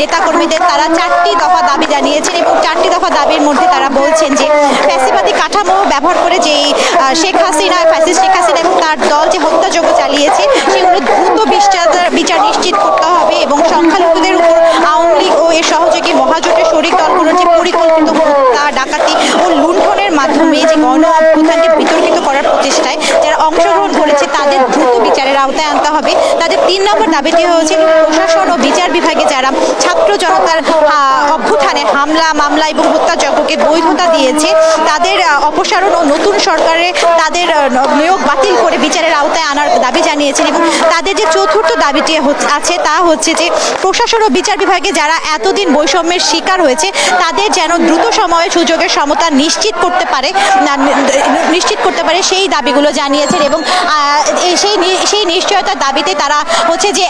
নেতাকর্মীদের তারা চারটি দফা দাবি জানিয়েছেন এবং চারটি দফা দাবির মধ্যে তারা বলছেন যে ফ্যাসিবাদী কাঠামো ব্যবহার করে যে শেখ হাসিনা, ফ্যাসিস্ট শেখ হাসিনা এবং তার দল যে হত্যাযজ্ঞ চালিয়েছে, সেগুলো দ্রুত বিচার বিচার নিশ্চিত করতে হবে এবং সংখ্যালঘুদের উপর আওয়ামী লীগ ও এর সহযোগী মহাজোটের শরিক দলগুলোর যে পরিকল্পিত হত্যা, ডাকাতি ও লুণ্ঠনের মাধ্যমে যে গণ অভ্যুত্থানকে বিতর্কিত করার প্রচেষ্টায় যারা অংশগ্রহণ করেছে, তাদের আওতায় আনতে হবে। তাদের তিন নম্বর দাবিটি প্রশাসন ও বিচার বিভাগে যারা ছাত্র জনতার অভ্যুত্থানে হামলা, মামলা এবং বৈধতা দিয়েছে, তাদের অপসারণ ও নতুন সরকারে তাদের নিয়োগ বাতিল করে বিচারের আওতায় আনার দাবি জানিয়েছেন এবং তাদের যে চতুর্থ দাবিটি আছে তা হচ্ছে যে, প্রশাসন ও বিচার বিভাগে যারা এতদিন বৈষম্যের শিকার হয়েছে, তাদের যেন দ্রুত সময়ে সুযোগের সমতা নিশ্চিত করতে পারে পারে সেই দাবিগুলো জানিয়েছেন এবং সেই সেই নিশ্চয়তার দাবিতে তারা হচ্ছে যে